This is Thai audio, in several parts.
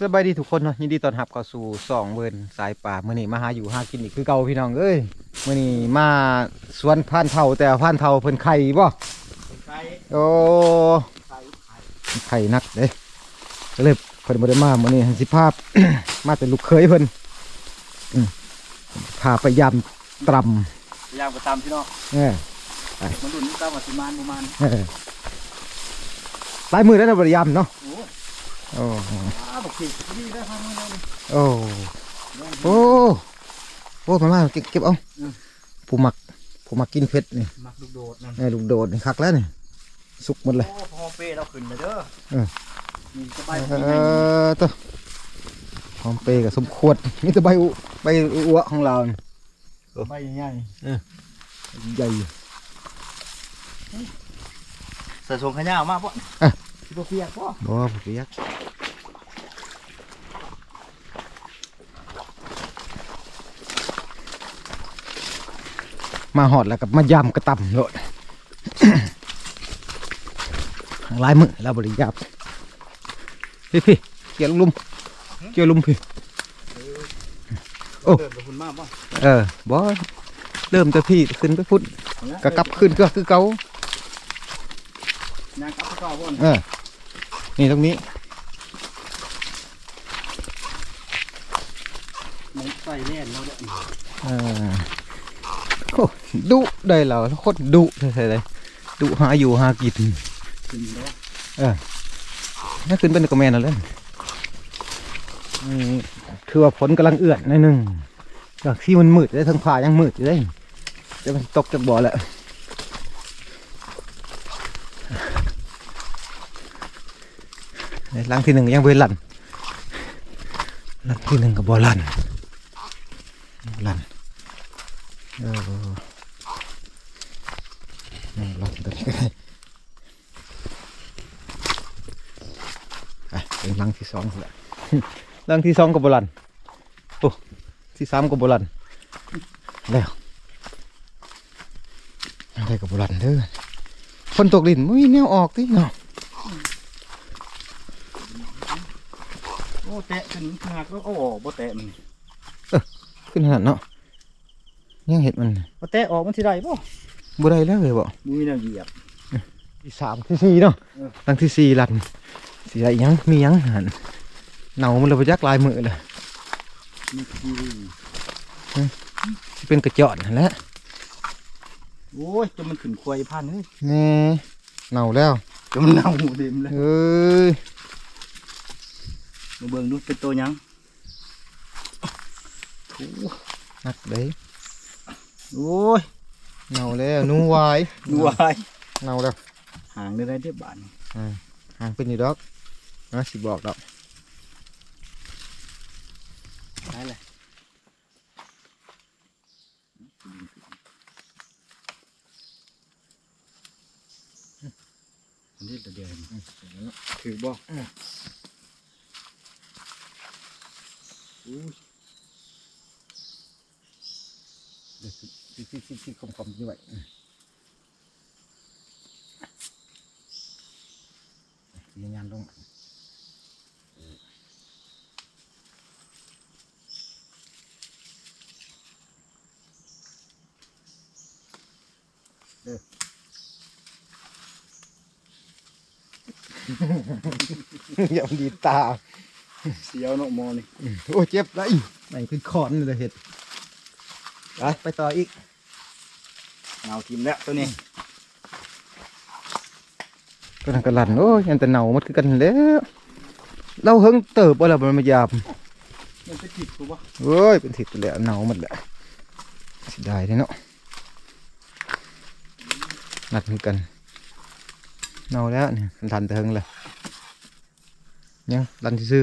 สบายดีทุกคนเนาะยินดีต้อนรับเข้าสู่สองเวิร์นสายป่ามื่อนี้มาหาอยู่หากินอีกคือเก่าพี่น้องเอ้ยมื่อนี้มาสวนพันธุ์เผาแต่พันธุ์เผาเพิ่นไข่บ่ไก่โอ้ไก่ไก่ไข่นักเด้ก็เลยเพิ่นบ่ได้มามื่อนี้สิภาพ มาแต่ลูกเคยเพิ่นอืมพาไปยำตรพยายามก็ตามพี่น้องำเออมันดุนตามวัสิมานประมาณเออหลายมือแล้วนะบ่ได้ยำเนาะ โอ้โอ้อ้าบอกสินี่ได้พันเลยโอ้โอ้โอ้มามาเก็บเก็บเอาผู้มักผู้มักกินเผ็ดนี่มักลูกโดดนั่นไอ้ลูกโดดนี่คักแล้วนี่สุกหมดเลยโอ้พอเป้เราขึ้นเลยเด้อเออนี่สบายเออตัวหอมเปรย์กับสมควรนี่แต่ใบอุใบอัวของเรานี่ใบใหญ่ใหญ่ใส่ทรงขย้าวมากป่ะอะที่ตัวเปียกป่ะบ่ผู้เปียก มาหอดแล้วกับมายำกระตำโลดหลายมือแล้วบริยาบพี่พี่เกี่ยวลุมเกี่ยวลุมพี่โอ้เดินกับคุณมากป่ะเออบ่เริ่มแต่พี่ขึ้นไปพุ่นก็กลับขึ้นก็คือเก่ายางกลับไปก่อนป่ะเออนี่ตรงนี้มันใส่แน่นเราเนี่ยเออโอ้ ดุได้แล้วโคตรดุเลยดุหาอยู่หากินขึ้นแล้วนั่นขึ้นเป็นกระแมนแล้วเล่นอืมคือว่าฝนกำลังเอื้อนนิดนึงจากที่มันมืดได้ทั้งผ่ายังมืดอยู่ได้จะมันตกจากบ่อแล้วในหลังที่หนึ่งยังเวลันหลังที่หนึ่งกับบ่อลันลันเออ นี่ลันตัวนี้ก็ได้ไปเป็นลังที่สองแหละลังที่สองกับโบราณโอ้ที่สามกับโบราณแล้วอะไรกับโบราณเด้อฝนตกดินไม่มีแนวออกที่เนาะโอ้แตะขึ้นขนาดก็โอ้โหบ่แตะมันขึ้นขนาดเนาะยังเห็ดมันบ่แตะออกมันสิได้ป่ะ บ่ได้แล้วเลยบ่มีแนวเหยียบที่สามที่สี่เนาะเออลังที่สี่ลันสีอะไรยังมียังหันเนามันเลยไปยักลายมือเลยมีคีรีสิเป็นกระเจาะนั่นแหละโอ้ยจนมันขึ้นควายพันเฮ้ยแน่เนาแล้วจนมันเน่าเต็มเลยเอ้ยมาเบิ่งดูเป็นตัวหยังนักเด้โอ้ย เนาแล้วหนูวายดูวายเนาแล้วห่างได้ได้เด้บานห่างเป็นอยู่ดอกนะสิบอกดอกได้เลยอันนี้ตัวเดียวเห็นถือบ่อู้เดี๋ย วสิสิสิสิสิคมคมอยู่ไว้สีงานลงเด้ออย่ามันดีตา เสียวเนาะมอนี่ โอ้ยเจ็บเลยไหนขึ้นคอนเลยเห็ด ไปไปต่ออีกเงาทิมแล้วตัวนี้ก็ทางกระลันโอ้ยยันแต่เน่ามันคือกันแล้วเราเฮิงเติบว่าเรามันมายามมันเป็นผิดกูบ่เอ้ยเป็นถิดไปแล้วเน่าหมดแหละเสิได้เลยเนาะนัดคือกันเน่าแล้วเนี่ยลันแต่เฮิงเลยยังลันที่ซื้อ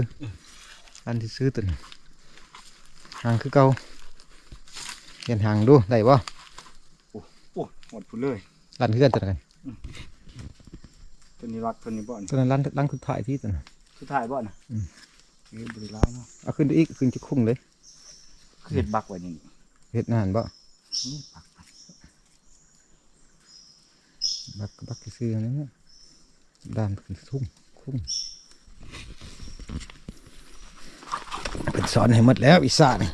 ลันที่ซื้อตัวนี้ห่างคือเก่า เห็นห่างดูได้ป่โอ้หมดพูเลยลันคือกันตัวไหนตัวนี้รักตัวนี้บ่นี่ตัวนั้นลันลันคือถ่ายที่ตัวนั้นสุดท้ายบ่น่ะอืมเฮ้ยบริลายเนาะเอาขึ้นไปอีกขึ้นจะคุ้งเลยคือเห็ดบักไว้นี่เห็ดนานบ่นี่บักบักบักซื้อๆนะด้านขึ้นทุ่งคุ้งสอนให้หมดแล้วอีสานนี่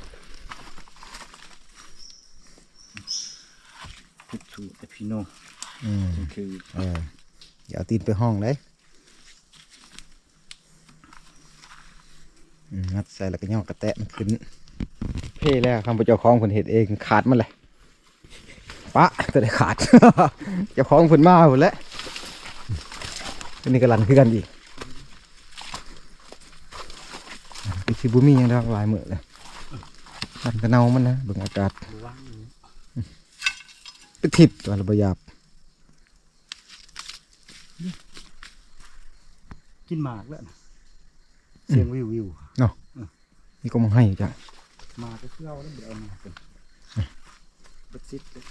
ผิดสูตรแต่ พี่โน่อืมคือเอออย่าเอาตีนไปห้องเลยอืมงัดใส่แล้วก็ย่อกระแตะมันขึ้น เพ่แล้วคำพเจ้าของคนเห็ดเองขาดมันเลยปะก็ได้ขาด เจ้าของคนมาหมดแล้วอันนี้ก็ลันคือกันอีกอีชิบุมียังได้หลายมือเลยมันก็เน่ามันนะเบิ่งอากาศ ว่าง ไปทิพตัวระบหยาบกินหมากแล้วนะเสียงวิววิวนี่ก็มองให้จ้ะหมากก็เที่ยวแล้วเดี๋ยวเอามาเป็นบัดซิดเลย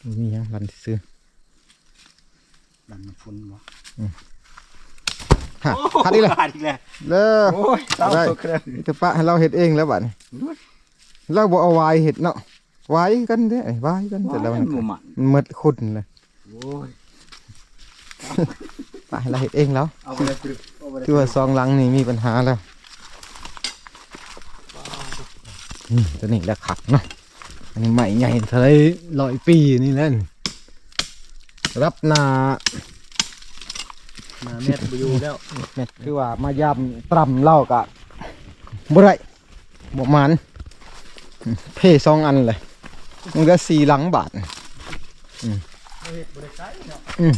บ่มีหยังลันซื้อดันมาฟุ้นวะ ฮะพัดอีกเลยขาดอีกแล้วเด้อโอ้ยเศร้าได้สุดเลยจะปะให้เราเห็ดเองแล้วบัดนี้เราบ่เอาไว้เห็ดเนาะไว้กันเด้อไว้กันแต่แล้วมันหมูหมันมันหมดคุณเลยโอ้ยปะให้เราเห็ดเองแล้วเอาไปเลยปรึกเอาไปเลยคือว่าซองหลังนี่มีปัญหาแล้วอืมตัวนี้แหละขักเนาะอันนี้ใหม่ใหญ่เท่าไรร้อยปีนี่แหละนี่รับหนา มาเม็ดไปอยู่แล้วเม็ดคือว่ามายำตรำเล่ากะบ่ได้บ่มันเพ่สองอันเลยมันก็สี่หลังบาทบริษัทเนาะอืม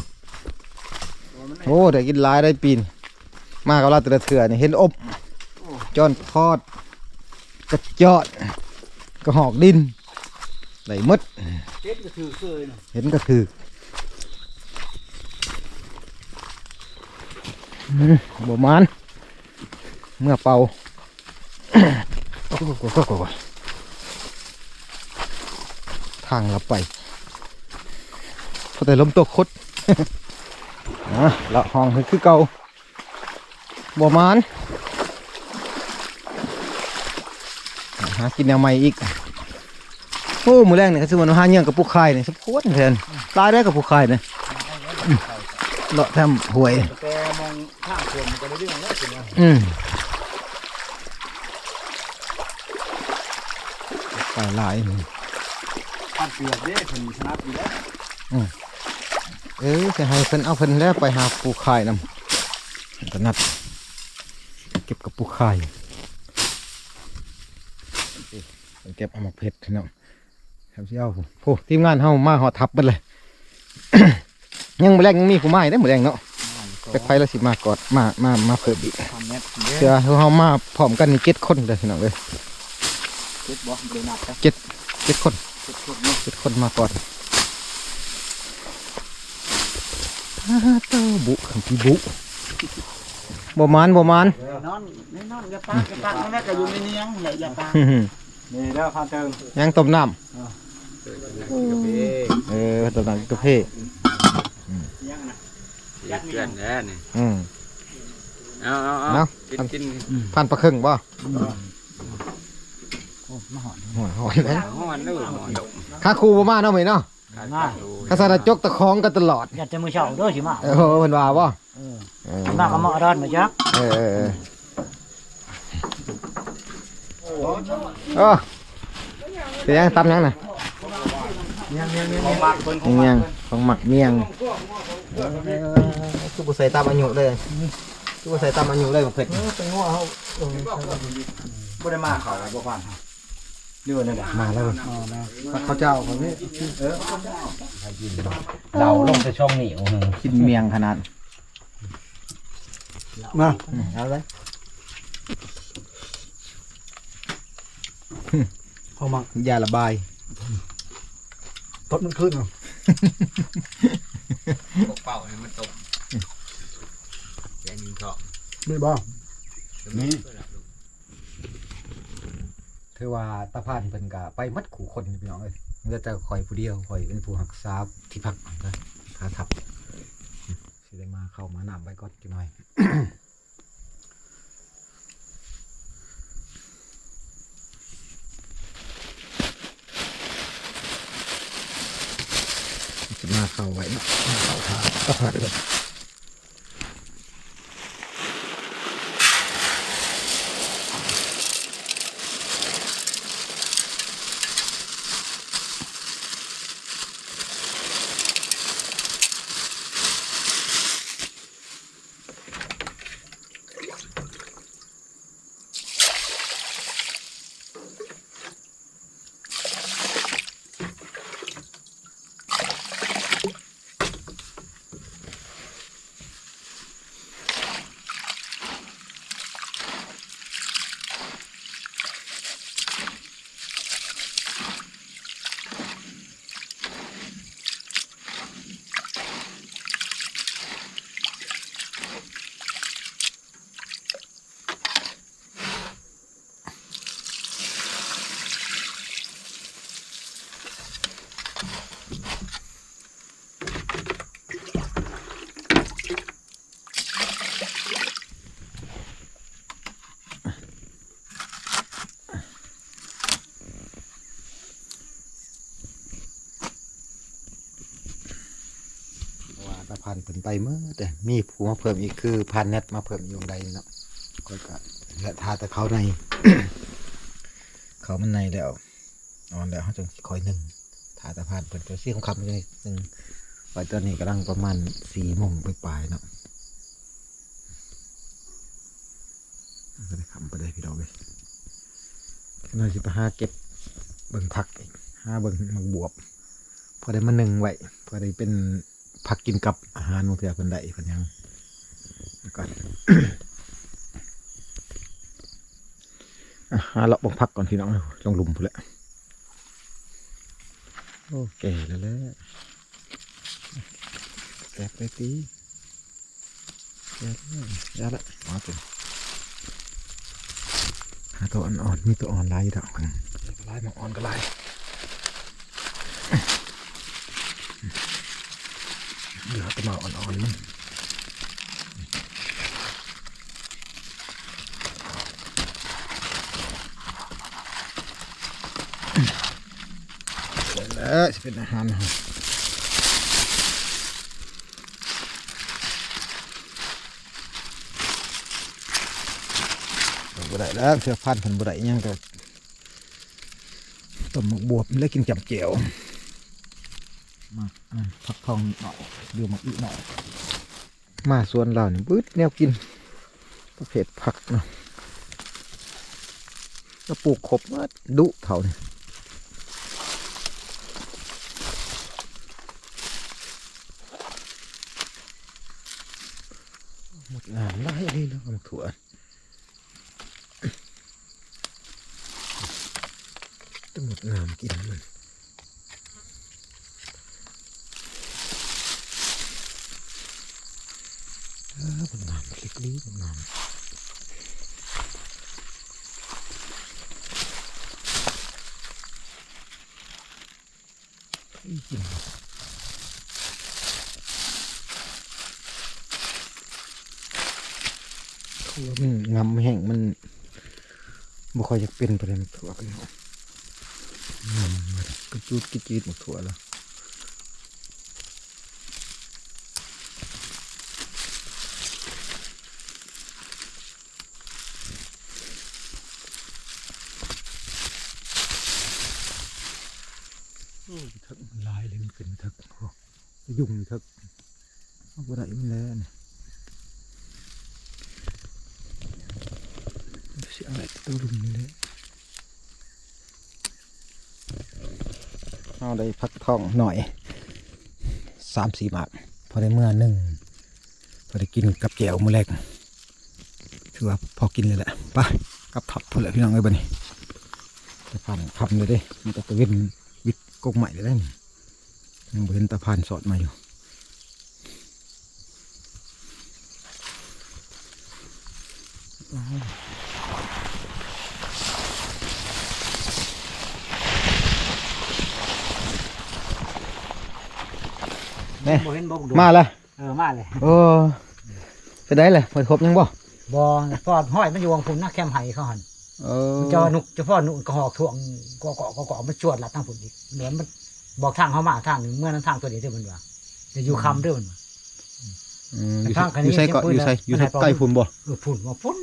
โอ้ได้กินหลายได้ปีน มากับเราแต่ละเถื่อนี่เห็นอบจอนทอด กระจอดกระหอกดินไหลมดเจ็ดก็ถือเคยเนาะเห็นก็คืออืม บ่มานเมื่อเป่าทางเราไปพอแต่ลมตกคดอะละห้องคือเก่าบ่มานหากินแนวใหม่อีก โอ้ มือแรกเนี่ยคือมันหาเงี้ยกับปูไข่เนี่ยสมควรแทนตายได้กับปูไข่เนี่ยเลาะแทมหวย ข้างคนมันก็ได้เรื่องแล้วสินะอืมไปหลายนี่ข้างเปลือกเด้เพิ่นชนะอยู่แล้วเอ้ยจะให้เพิ่นเอาเพิ่นแล้วไปหาปูไข่นำก็นัดเก็บกับปูไข่เก็บเอามาเผ็ดเนาะทำเชี่ยวโอ้ทีมงานเฮามาหอทับเบิดเลย ยังมือแรกยังมีผู้ไม้ได้อมือแรกเนาะ เป็กไฟละสิมากอดมามามาเพิ่มอีกความเม็ดเด้เชื่อเฮามาพร้อมกันนี่เจ็ดคนเลยพี่น้องเอ้ยเจ็ดบ่เดินหนักจ้ะเจ็ดคนเจ็ดคนเนาะเจ็ดคนมาก่อนฮ่าเต้าบุขันพี่บุบ่มานบ่มานนอนนี่นอนอย่าปากอย่าปากนั่นแหละก็อยู่ในเนียงอย่าอย่าปากนี่แล้วพาเติงยังต้มน้กาแฟำเออต้มน้ำกาแฟยังนะ เพื่อนแล้วนี่อืม เอาเอาเอาเนาะกินกินพันปลาครึ่งบ่โอ้มาหอนหอยหอยเลยห้อนแล้วหอนดกข้าครูบ่มาเนาะมื้อนี้เนาะง่ายข้าสารจกตะคองกันตลอด อยากจะมือเช้าเด้อสิมาเออเพิ่นว่าบ่เออเออมาก็มาดอนมาจักเออเออเออเออเป็นยังตำยังน่ะ ของมากเพิ่นของเมีมายกงของหมักเมียงคือบุใส่ตามอายุเลยคือบุใส่ตามอายุเลยหมักเผ็ดเป็นงัวเฮาเออบ่ได้มาเขาแล้วบ่ผ่านเดี๋ยวนั่นแหละมาแล้วอ๋อนะข้าวเจ้าเขาพี่เราลงไปช่องเหนียวกินเมียงขนาดมาเอาเลยเขามายาระบาย ตดมันขึ้นเหรอเป่าให้มันตกแกยิงเถาะไม่บ่นี่ถือว่าตาพานเป็นกะไปมัดขู่คนพี่น้องเลยมันจะคอยผู้เดียวคอยเป็นผู้หักษาที่พักนะขาทับสิได้มาเข้ามานำไว้ก่อนจักหน่อย จะมา เอาไว้เอาะเข้าทาก็พาไปก่อนว่าตาพันเป็น ไปเมื่อแต่มีผู้มาเพิ่มอีกคือพันเน็ตมาเพิ่มอยู่ใดเนาะก็ก็และทาแต่เขาใน เขามันในแล้วนอนแล้วเขาจังคอยหนึ่งทาตาพันเป็นตัวซี่ของคำเลยหนึ่งไว้ตอนนี้กำลังประมาณสี่โมงไปปลายเนาะก็ได้คำไปได้พี่ดอกเลยน่าจะไปหาเก็บเบิ่งผักอีกหาเบิ่งมักบวบ พอได้มาหนึ่งไว้พอได้เป็น ผักกินกับอาหารของเถื่อเพิ่นได้เพิ่นยังก่อนอะหาเลาะบังพักก่อนพี่น้องลงลุมพุ่นแหละโอ้แก่แล้วแหละแกะไปตีแกะแล้วยาละมาตัวหาตัวอ่อนๆมีตัวอ่อนหลายอยู่ดอกกันลายมาอ่อนก็ลาย เหลือแตะมาอ่อนๆมันเสร็จแล้วจะเป็นอาหารนะบ่ได้แล้วเสื้อพันพันบ่ได้อิหยังก็ต้มหมกบวบแล้วกินจับเจียว มาอักทองหน่อยเดือมาอีกหน่อย มาสวนเรานี่บึ้ดแนวกินประเภทผักเนาะก็ปลูกครบมาดุเท่านี่หมดงานไล่เลยเนาะหมดถั่วต้องหมดงามกินมัน เออมัน งามคลิกนี้มันงามอีกินถั่วมันงามแห้งมันบ่ค่อยจะเป็นประเด็นถั่วกันเนาะงามมันกระจุดกระจีดหมดถั่วแล้ว โอ้ยทึกมันลายเลยมันขึ้นทึกโอ้ ยุ่งนี่ทึกเอาบ่ได้มันแล้วนี่สียงอะไรตัวลุมนี่แหละเอาได้พักท้องหน่อยสามสี่บาทพอได้เมื่อหนึ่งพอได้กินกับแจวมื้อแรกถือว่าพอกินเลยแหละไปกับถับพุ่นแหละพี่น้องเอ้ยบัดนี้จะผ่านคำเลยด้มีแต่ตะเวนวิดกกใหม่เลยได้นี่ ยังบ่เห็นตะพานสอดมาอยู่แม่บ่เห็นบ่ดูมาละเออมาเลยโอ้ไปได้เลยไปครบยังบ่บ่พอห้อยมันอยู่วงพุ่นนักแคมไห้เขาหั่นเออมันจะนุกเฉพาะนุกกระหอกถ่วงกอกอกอกอมันจวดละตั้งพุ่นอีกเหมือนมัน บอกทางเขามาทางหนึงเมื่อนั้นทางตัวนี้เด้อมันว่าจะอยู่คำเด้อมันว่า อืมอยู่ทางคันนี้อยู่ใส่เกาะเสียงปืนอยู่ใส่นะอยู่ใส่มันให้ใกล้พุ่นบ่เออพุ่นว่าพุ่น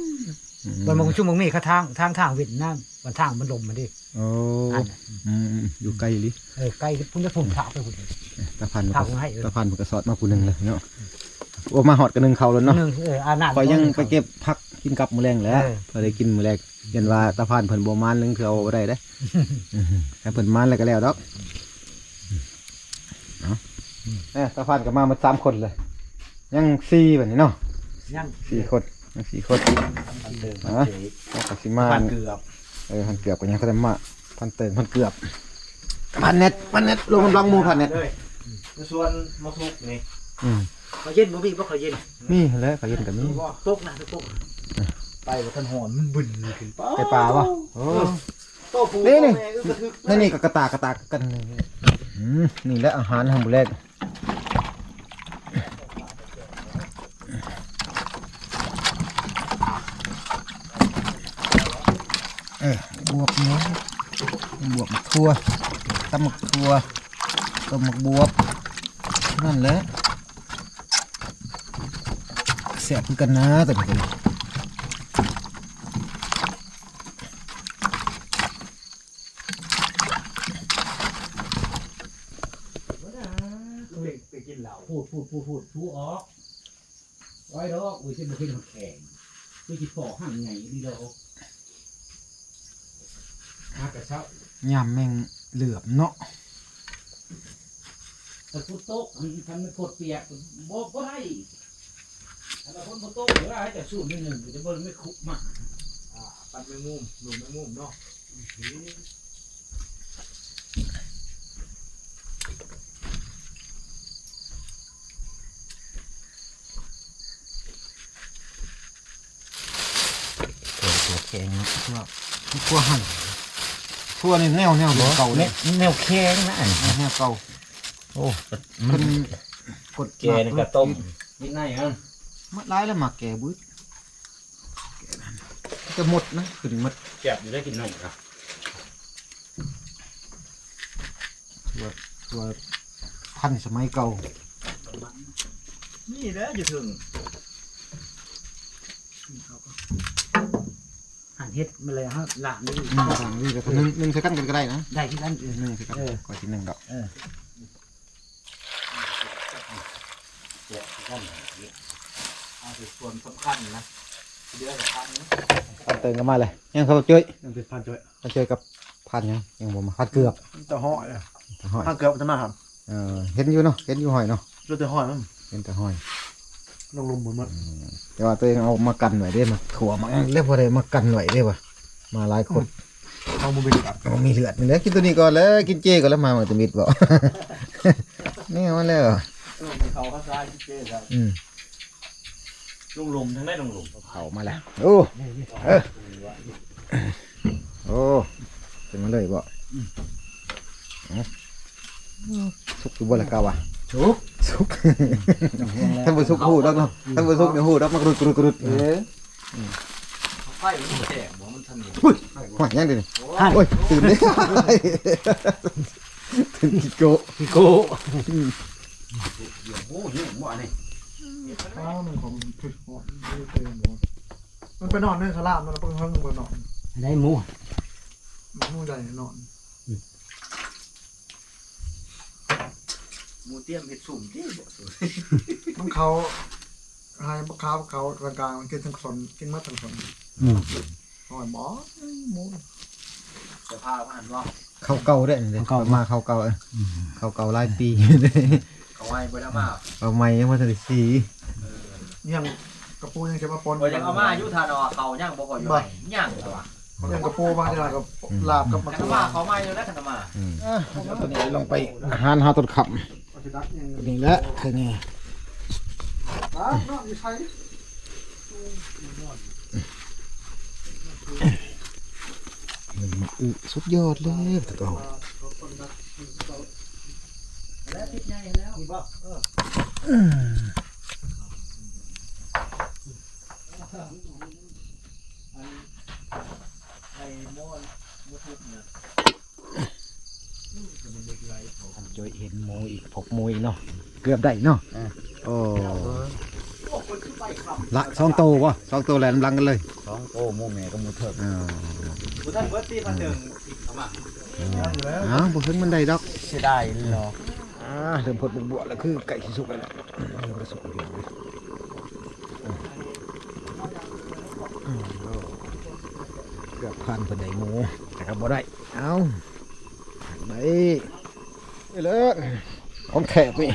อืมมันมันชุ่มมันมีเขาทางทางทางเวียดนามมันทางมันลมมันดิโอ้อันน่ะอืมอยู่ไกลลิเออใกล้พุ่นจะพุ่นถากไปพุ่นตะพันมันถากก็มาให้เออตะพันมันก็สอดมาผู้หนึงเลยเนาะโอ้มาหอดกันหนึงเขาแล้วเนาะ หนึงเอออานาคอยยังไปเก็บผักกินกับมื้อแรงแหล้วเออ พอได้กินมื้อแรงยันว่าตะพันเพิ่นบ่มานนึงคือเอาบ่ได้เด้อืมถ้าเพิ่นมานแล้วก็แล้วดอกเนาะ เอ้ยตะพันก็มาหมดสามคนเลย ยังสี่บัดนี้เนาะยังสี่คนยังสี่คนฮะแล้วก็สิมาพันเกือบเออพันเกือบก็ยังเขาได้มาพันเติงพันเกือบพันเน็ตพันเน็ตลงกำลังหมูพันเน็ตเลยส่วนมาทุกนี่อืมเขาเย็นบ่มีบ่เขาเย็นนี่แหละเขาเย็นกับนี่ตกนะตกไปว่าท่านหอนมันบึนขึ้นไปไก่ปลาปะโอ้โตปูนี่นี่โตแม่ก็กระทึกนี่นี่ก็กระตากกระตากกันนี่อืมนี่แหละอาหารทำบุแรก เออบวบเนื้อบวบหมกทั่วตำหมกทั่วต้มหมกบวบนั่นแหละแสบคือกันนะแต่ไม่เป็นไร ไปกินเหล้า พูดพูดพูดพูดทูออกไว้ดอกอุ้ยสิบ่กินแข็งคือสิปอกหั่นไงดีดอกมากระเช้ายำแม่งเหลือบเนาะแต่พุทโต๊ะมันทำให้พดเปียกบ่บ่ได้ถ้าเราคนพุทโต๊ะเหลือให้แต่สูตรนิดหนึ่งจะบ่ไม่คุกมากอ่าปันแมงมุมหนุ่มแมงมุมเนาะ ตัวแข็งทั่วทั่วหั่นทั่วนี่แนวแนวเก่าเลยแนวแข็งนะอันแนวเก่าโอ้เพิ่นกดแกนี่ก็ต้มนิดหน่อยอะมัดร้ายแล้วหมักแก่บึ้ดจะหมดนะขึ้นหมดเก็บอยู่ได้กินหน่อยครับตัวตัวพันสมัยเก่านี่แหละอยู่ถึง หัน เฮ็ดมาเลยฮะหลานนี่อืมต่างนี่ก็หนึ่งหนึ่งใส่กันกันก็ได้นะได้ที่นั่นหนึ่งใส่กันก่อนที่หนึ่งดอกเอาสิส่วนสำคัญนะเดือนละครั้งนะพันเติงก็มาเลยยังเขาเจ้ยมันเป็นพันจ้อยเขาเจอกับพันยังยังบ่มาพันเกือบจะห่อเลยแต่ห้อยพันเกือบจะมาครับเออเห็นอยู่เนาะเห็นอยู่หอยเนาะเราจะห่อมั้งเห็นแต่หอย ลงลมหมดหมดแต่ว่าตัวเองเอามากันหน่อยได้มาขัวมาเรียกว่าอะไรมากันหน่อยได้ปะมาหลายคนเอาบุเป็นกับเอามีเลือดนี่แหละกินตัวนี้ก่อนเลยกินเจก่อนแล้วมาเหมือนจะมิดบอกนี่มาแล้วเขาข้าซ้ายที่เจ๊ครับอืมลงหลุมทั้งได้ลงหลุมเผามาแล้วโอ้เออโอ้เป็นมาเลยบ่เอาสุกอยู่บนละกาวะ ชุกสุกท่านผู้สุกหูดอกเนาะท่านผู้สุกเนี่ยหูดอกมากรุดกรุดกรุดเออไฟมันแตกบ่มันทำนี่หอยยังดินี่โอ้ยตื่นเลยตื่นกิโกะพี่โกโอ้ยบ่อันนี้อ้าวมันของถึกห่อมันไปนอนในสลามมันไปห้องมันไปนอนได้หมูมันนู่นใหญ่นอน หมูเตรียมเห็ดสุ่มที่บ่สวยมันเขาหายเขาเขากลางๆมันกินทั้งสนกินมาทั้งสนอืมหอยบอหมูจะพาผ่านว่าเขาเก่าได้เลยมาเขาเก่าเออเขาเก่าหลายปีเขาไว้บ่ได้มาเอาไม้ยังมาทันสียังกระปูยังเก็บมาปนบ่ยังเอามาอยู่ทานอเขาย่างบ่พออยู่ไหนย่างแต่ว่ายังกระปูบางทีกับลาบกับมะคัเขืนอมาเขามาอยู่แล้วคันมาตัวนี้ลงไปอาหารหาต้นขับ นี่แหละคือนี่อะนอนอยู่ใช้มันอึสุดยอดเลยตะเกาแล้วติดใหญ่แล้วไอ้มอนบ่ทุกนะ จอยเห็นหมูอีกพกหมูอีกเนาะเกือบได้เนาะโอ้ละสองโตวะสองโตแหลมลังกันเลยสองโอ้โมแม่ก็มูเถิดอ้าบุท่านเบิร์ตี้พันเดิมเอามาอ้าวบ่ถึงมันได้ดอกเสียดายเนาะอ่าเริ่มพดบวกๆแล้วคือไก่สุกแล้วสุกแล้วเกือบพันเพิ่นได้หมูแต่ก็บ่ได้ เอาได้ ไปเลยของแขกนี่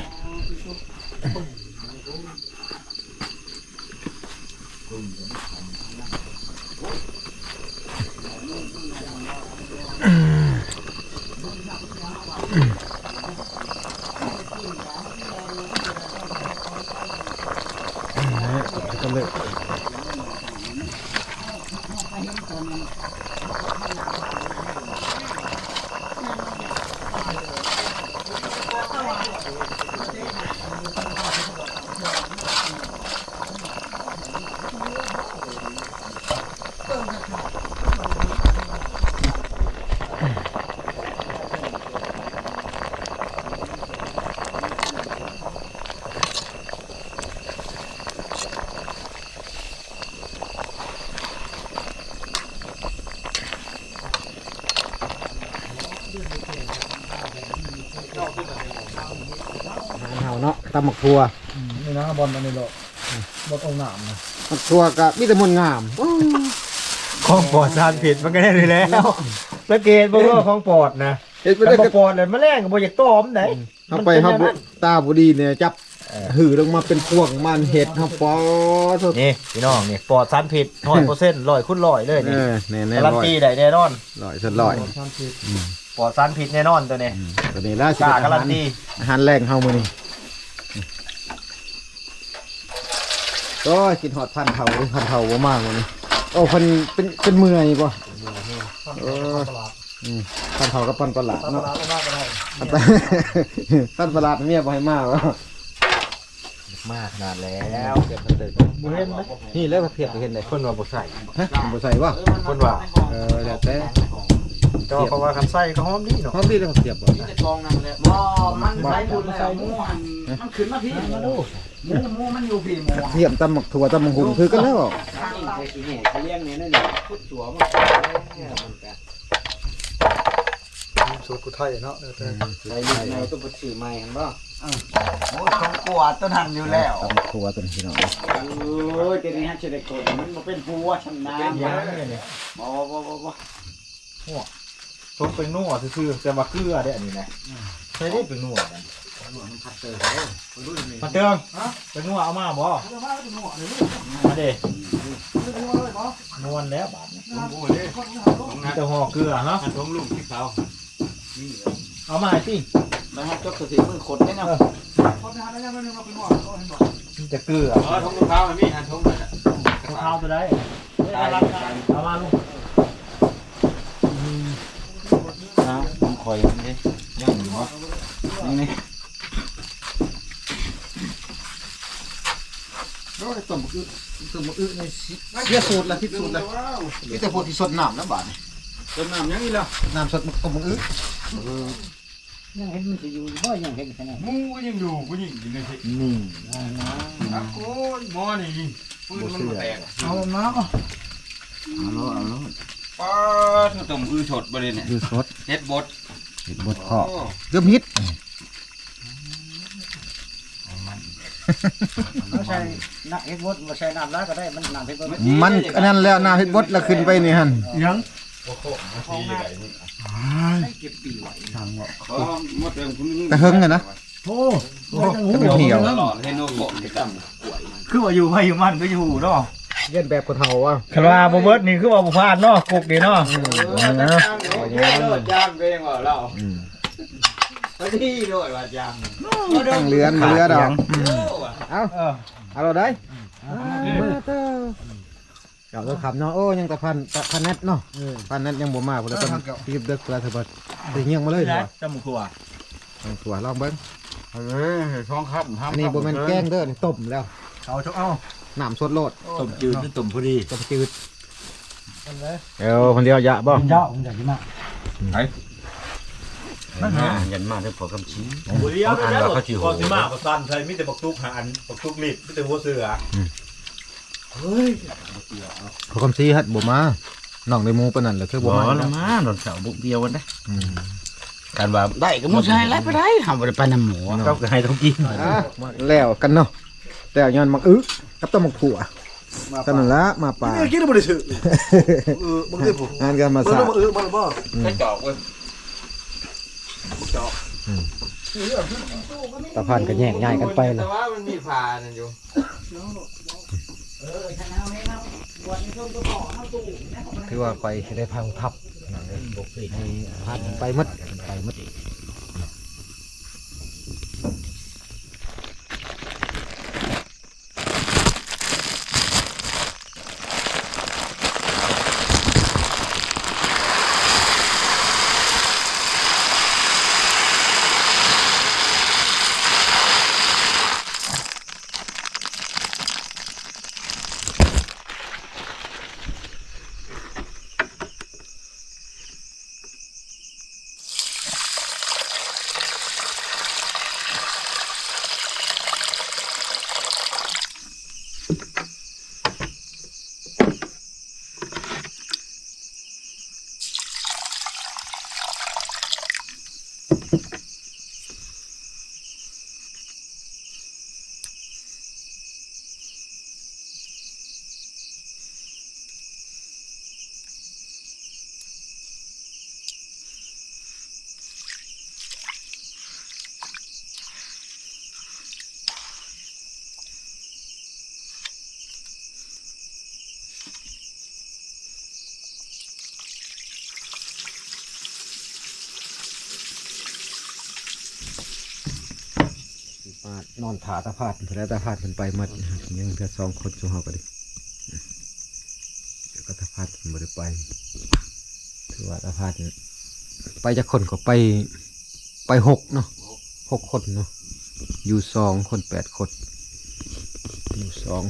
กันเลยอาหารเฮาเนาะตำหมักทัวนี่นะบอลอันนี้หรอกบอลองหนามนะหมักทัวกับมีแต่มนต์งามของปอดสารผิดมันก็ได้เลยแล้วสังเกตบ่ว่าของปอดนะเฮ็ดไปมันได้บ่กับปอดเลยแมลงก็บ่อยากต้อมไหนเฮาไปเฮาบ่ตาบ่ดีเนี่ยจับหือลงมาเป็นพวงมันเห็ดเฮาปอสดนี่พี่น้องนี่ปอดสารผิด100%ร้อยคุณร้อยเลยเอนี่อแน่ๆการันร้อยตีได้แน่นอนร้อยสดร้อยปอดสารผิดแน่นอนตัวนี้อืมตัวนี้ล่าสิกล้าเป็นการัอานหารตีอาหารแรงเฮามื้อนี้ ก็กินฮอดพันเฒ่าเลยพันเฒ่าบ่มากมื้อนี้โอ้เพิ่นเป็นเป็นเมื่อยบ่เอออืมพันเฒ่ากับพันประหลาดเนาะอันตท่านประหลาดเมียบ่ให้มากวะมากขนาดแล้วเก็บมันเติมบ่เห็นไหมนี่แล้วเทียบก็เห็นเลยเพิ่นว่าบ่ใส่ฮะบ่ใส่วะเพิ่นว่าเออแล้วแต่ เจ้าเขาว่าคันใส่ก็หอมดีเนาะพร้อมดีแล้วเทียบบ่จะกองนั่นแหละบ่มันใส่บุญแล้วหมูหันมันขึ้นมาพี่มาดูหมูหมูมันอยู่พี่หมูเทียมตำหมักถั่วตำหมักหุ่งคือกันแล้วข้างใส่ขี้แห่เขาเลี้ยงเนี่ยนั่นแหละพุดจั่วมันมันแกสูตรผู้ไทยเนาะใส่ลูกในตัวปัดสื่อใหม่เห็นป่ะโอ้ต้องกวาดต้นหันอยู่แล้วตำหมักถั่วตัวนี้พี่น้องโอ้ยเดี๋ยวนี้ฮะเฉลยคนมันมาเป็นผัวชำนาญยังนี่บ่บ่บ่บ่ ทบเป็นนัวซื่อๆแต่ว่าเกลือได้อันนี้นะใช่ได้เป็นนัวกันพัดเติมเป็นนัวเอามาบ่มาเด้นวลแล้วบาดนี้มีแต่ห่อเกลือฮะท้องลูกที่เขาเอามาให้ตินะฮะจกกระสีมือขนได้เนาะมีแต่เกลืออ๋อท้องลูกเขามันมีหันท้องเลยข้าวไปได้เอามาลูก อยนี่ย่างอยู่เนาะนี่โอ้ยต้มอึต้มอึนี่เสียสูตรละทิศสูตรละมีแต่พวกที่สดน้ำน้ำบาดนี่ต้นน้ำยังอีกแล้วน้ำสดต้มอึยังเห็นมันจะอยู่บ่ยังเห็นขนาดมูก็ยังอยู่กูยิงอยู่ในที่นี่อะโอ้ยมอนี่ปืนมันแตกเอาเนาะเอาเนาเอาเนาะป้าถ้าต้มอือฉดบ่เลยเนี่ยดูสดเฮ็ดบด เห็ดบดข้อเกือบมิดไม่ใช่นักเอ็ดวอดไม่ใช่น้ำร้ายก็ได้มันน้ำเอ็ดวอดมันอันนั้นแล้วน้ำเห็ดบดแล้วขึ้นไปนี่หั่นยังเก็บปีไว้อ๋อหมดเติมคุณกระเฮงอะนะโอ้ก็เป็นเหี่ยวตลอดให้โนโกะไปตั้งคือว่าอยู่ไปอยู่มันก็อยู่เนาะเย็นแบบกระเทาว่ะคาราบ่เบิดนี่คือว่าบ่พลาดเนาะกุกนี่เนาะ จ้างจ้างเองว่าเราพอดีโด้วยว่าจ้างตั้งเรือนเรือดอกเอาเอาเราได้เก่าตัวขับเนาะโอ้ยังแต่พันพันเน็ตเนาะพันเน็ตยังบ่มมาพุ่นแล้วก็รีบเด็กแล้วเถอะบ่ได้เงี้ยงมาเลยเนาะจมูกขัวต้องตัวลองเบิ่งเออท้องครับอันนี้บ่แม่นแกงเด้อนี่ต้มแล้วเอาชกเอาหน้ำสดโลดต้มจืดหรือต้มพอดีต้มจืด เอวคนเดียวยะบ่ เจ้าผมอยากกินมากเยันมาได้พอคำชี้บุรีเอาไปแล้วอ่านว่าเขาชื่อโหก่อนสิมาประสันใช่มิแต่บักตุกหาอันบักตุกลิดมิแต่หัวเสือเฮ้ยเขาคำซีฮัดบ่มาน้องในหมูปานนั้นแหละคือบ่บ่มาละมาโดนเสาบุกเดียวกันได้อืมการว่าได้ก็บ่ใช่แล้วไปได้ทำบ่ได้ไปนำหมูก็ให้ต้องกินอะมาแล้วกันเนาะแล้วย้อนมักอึกับตำมักถั่ว ตอนนั้นละมาป่ากินบ่ได้ซื้อเออบ่ได้ผมงานกันมาเบิ่งสาบ่เออบ่บ่แค่จอกเว้ยตะพานก็แยกย้ายกันไปแต่แล้วว่ามันมีฝานั่นอยู่ถือว่าไปได้พังทับนั่นเลยบกให้พานไปหมดไปหมดานอนถาตะพาดเพื่อตะพาดมันไปหมดนะครับยังเพื่อสองคนจูเฮาก็ดิเดี๋ยวก็ตะพาดมันบ่ไไปถือว่าตะพาดไปจากคนก็ไปไปหกเนาะหกคนเนาะอยู่สองคนแปดคนอยู่สอง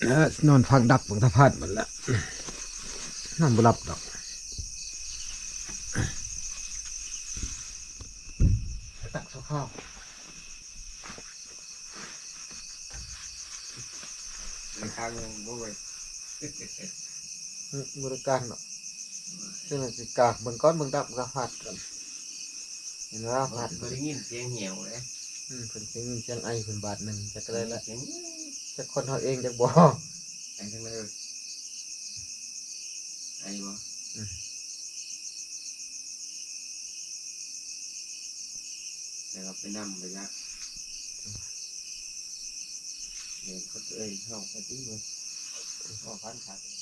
เอ้อนอนฟังดับของตะพาดหมดแล้วนอนบ่หลับดอก ตักข้าวในทางบ่ไว้ บริการเนาะซึ่งสิกากเบิ่งก้อนเบิ่งดับก็ผัดกันเห็นว่าผัดบ่ได้ยินเสียงเหี่ยวเลยอืมเพิ่นสิมีเสียงไอเพิ่นบาทหนึ่งจักได้ละจักคนเฮาเองจักบ่แข็งจังเลยไอ้บ่แต่เราไปนำไปยะเดี๋ยวเขาเองเข้าไปที่มือพ อพันขาด